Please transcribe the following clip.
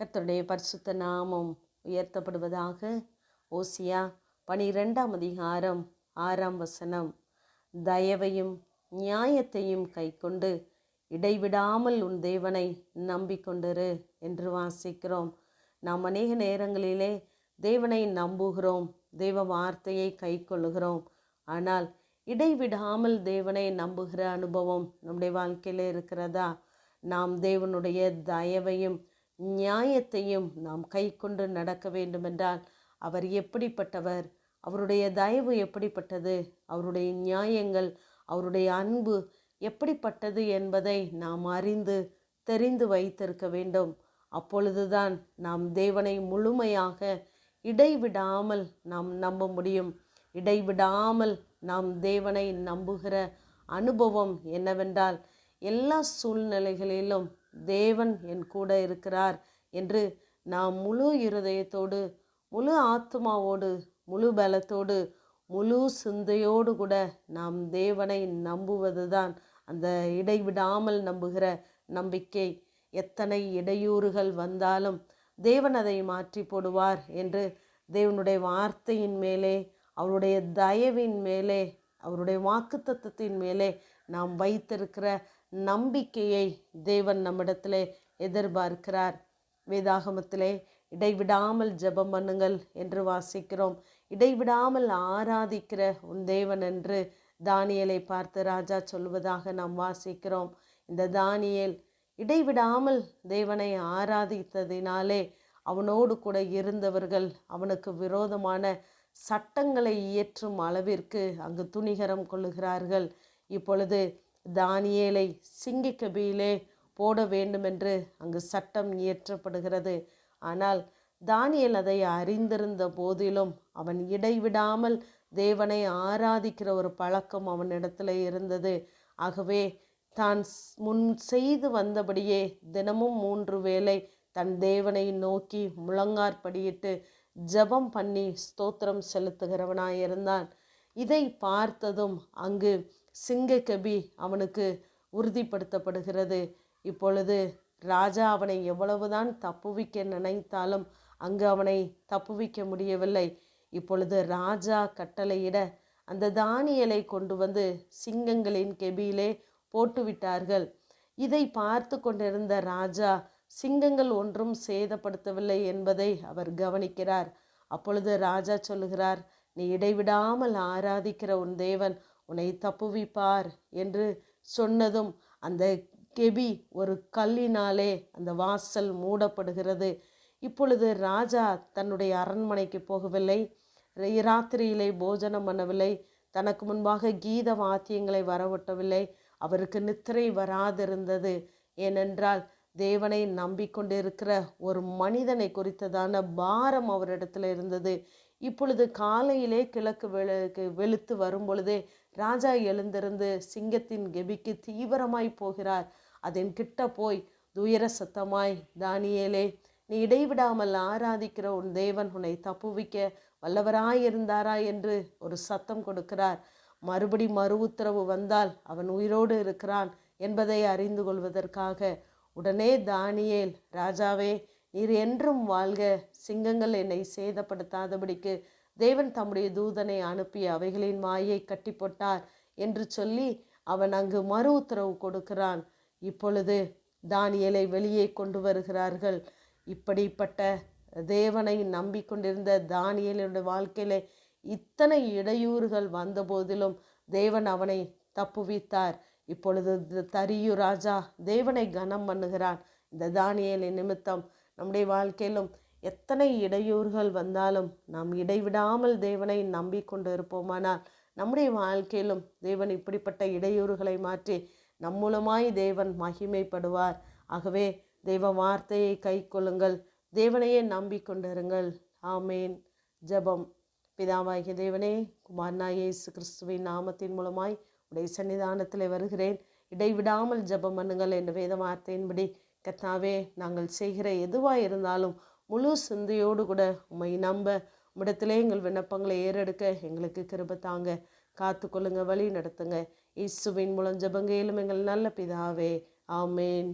கர்த்தருடைய பரிசுத்த நாமம் உயர்த்தப்படுவதாக ஓசியா பனிரெண்டாம் அதிகாரம் ஆறாம் வசனம். தயவையும் நியாயத்தையும் கைக்கொண்டு இடைவிடாமல் உன் தேவனை நம்பிக்கொண்டிரு என்று வாசிக்கிறோம். நாம் அநேக நேரங்களிலே தேவனை நம்புகிறோம் தேவ வார்த்தையை கைக்கொள்ளுகிறோம். ஆனால் இடைவிடாமல் தேவனை நம்புகிற அனுபவம் நம்முடைய வாழ்க்கையில் இருக்கிறதா? நாம் தேவனுடைய தயவையும் நியாயத்தையும் நாம் கை கொண்டு நடக்க வேண்டுமென்றால் அவர் எப்படிப்பட்டவர்? அவருடைய தயவு எப்படிப்பட்டது? அவருடைய நியாயங்கள் அவருடைய அன்பு எப்படிப்பட்டது என்பதை நாம் அறிந்து தெரிந்து வைத்திருக்க வேண்டும். அப்பொழுதுதான் நாம் தேவனை முழுமையாக இடைவிடாமல் நாம் நம்ப முடியும். இடைவிடாமல் நாம் தேவனை நம்புகிற அனுபவம் என்னவென்றால் எல்லா சூழ்நிலைகளிலும் தேவன் என் கூட இருக்கிறார் என்று நாம் முழு இருதயத்தோடு முழு ஆத்மாவோடு முழு பலத்தோடு முழு சிந்தையோடு கூட நாம் தேவனை நம்புவதுதான் அந்த இடைவிடாமல் நம்புகிற நம்பிக்கை. எத்தனை இடையூறுகள் வந்தாலும் தேவன் அதை மாற்றி போடுவார் என்று தேவனுடைய வார்த்தையின் மேலே அவருடைய தயவின் மேலே அவருடைய வாக்குத்தத்தின் மேலே நாம் வைத்திருக்கிற நம்பிக்கையை தேவன் நம்மிடத்திலே எதிர்பார்க்கிறார். வேதாகமத்திலே இடைவிடாமல் ஜெபம் பண்ணுங்கள் என்று வாசிக்கிறோம். இடைவிடாமல் ஆராதிக்கிற உன் தேவன் என்று தானியலை பார்த்து ராஜா சொல்வதாக நாம் வாசிக்கிறோம். இந்த தானியல் இடைவிடாமல் தேவனை ஆராதித்ததினாலே அவனோடு கூட இருந்தவர்கள் அவனுக்கு விரோதமான சட்டங்களை இயற்றும் அளவிற்கு அங்கு துணிகரம் கொள்ளுகிறார்கள். இப்பொழுது தானியேலை சிங்கிக்கபியிலே போட வேண்டுமென்று அங்கு சட்டம் இயற்றப்படுகிறது. ஆனால் தானியல் அதை அறிந்திருந்த போதிலும் அவன் இடைவிடாமல் தேவனை ஆராதிக்கிற ஒரு பழக்கம் அவனிடத்துல இருந்தது. ஆகவே தான் முன் செய்து வந்தபடியே தினமும் மூன்று வேளை தன் தேவனை நோக்கி முழங்காற்படியிட்டு ஜெபம் பண்ணி ஸ்தோத்திரம் செலுத்துகிறவனாயிருந்தான். இதை பார்த்ததும் அங்கு சிங்க கபி அவனுக்கு உறுதிப்படுத்தப்படுகிறது. இப்பொழுது ராஜா அவனை எவ்வளவுதான் தப்புவிக்க நினைத்தாலும் அங்கு அவனை தப்புவிக்க முடியவில்லை. இப்பொழுது ராஜா கட்டளையிட அந்த தானியலை கொண்டு வந்து சிங்கங்களின் கெபியிலே போட்டுவிட்டார்கள் இதை பார்த்து கொண்டிருந்த ராஜா சிங்கங்கள் ஒன்றும் சேதப்படுத்தவில்லை என்பதை அவர் கவனிக்கிறார். அப்பொழுது ராஜா சொல்லுகிறார் நீ இடைவிடாமல் ஆராதிக்கிற உன் தேவன் உன்னை தப்புவிப்பார் என்று சொன்னதும் அந்த கெபி ஒரு கல்லினாலே அந்த வாசல் மூடப்படுகிறது. இப்பொழுது ராஜா தன்னுடைய அரண்மனைக்கு போகவில்லை. ராத்திரியிலே போஜனம் பண்ணவில்லை. தனக்கு முன்பாக கீத வாத்தியங்களை வரவட்டவில்லை. அவருக்கு நித்திரை வராதிருந்தது. ஏனென்றால் தேவனை நம்பிக்கொண்டிருக்கிற ஒரு மனிதனை குறித்ததான பாரம் அவரிடத்துல இருந்தது. இப்பொழுது காலையிலே கிழக்கு வெளுக்கு வெளுத்து வரும்பொழுதே ராஜா எழுந்திருந்து சிங்கத்தின் கெபிக்கு தீவிரமாய் போகிறார். அதன் கிட்ட போய் துயர சத்தமாய் தானியேலே நீ இடைவிடாமல் ஆராதிக்கிற உன் தேவன் உன்னை தப்புவிக்க வல்லவராயிருந்தாரா? என்று ஒரு சத்தம் கொடுக்கிறார். மறுபடி மறு உத்தரவு வந்தால் அவன் உயிரோடு இருக்கிறான் என்பதை அறிந்து கொள்வதற்காக உடனே தானியேல் ராஜாவே நீர் என்றும் வாழ்க. சிங்கங்கள் என்னை சேதப்படுத்தாதபடிக்கு தேவன் தம்முடைய தூதனை அனுப்பி அவைகளின் மாயை கட்டி போட்டார் என்று சொல்லி அவன் அங்கு மறு உத்தரவு கொடுக்கிறான். இப்பொழுது தானியலை வெளியே கொண்டு வருகிறார்கள். இப்படிப்பட்ட தேவனை நம்பிக்கொண்டிருந்த தானியலினுடைய வாழ்க்கையிலே இத்தனை இடையூறுகள் வந்த போதிலும் தேவன் அவனை தப்புவித்தார். இப்பொழுது தரியு ராஜா தேவனை கனம் பண்ணுகிறான். இந்த தானியலின் நிமித்தம் நம்முடைய வாழ்க்கையிலும் எத்தனை இடையூறுகள் வந்தாலும் நாம் இடைவிடாமல் தேவனை நம்பிக்கொண்டு இருப்போமானால் நம்முடைய வாழ்க்கையிலும் தேவன் இப்படிப்பட்ட இடையூறுகளை மாற்றி நம் மூலமாய் தேவன் மகிமைப்படுவார். ஆகவே தெய்வ வார்த்தையை கை கொள்ளுங்கள். தேவனையே நம்பிக்கொண்டிருங்கள். ஆமேன். ஜபம். பிதாவாகிய தேவனே குமாரனா இயேசு கிறிஸ்துவின் நாமத்தின் மூலமாய் உடைய சன்னிதானத்தில் வருகிறேன். இடைவிடாமல் ஜபம் பண்ணுங்கள் என்ற வேத வார்த்தையின்படி கத்தாவே நாங்கள் செய்கிற எதுவாக இருந்தாலும் முழு சிந்தையோடு கூட உம்மை நம்ப உம்மிடத்திலே எங்கள் விண்ணப்பங்களை ஏறெடுக்க எங்களுக்கு கிருப தாங்க. காத்து கொள்ளுங்க வழி நடத்துங்க. இயேசுவின் மூலம் ஜபங்கையிலும் எங்கள் நல்ல பிதாவே. ஆமேன்.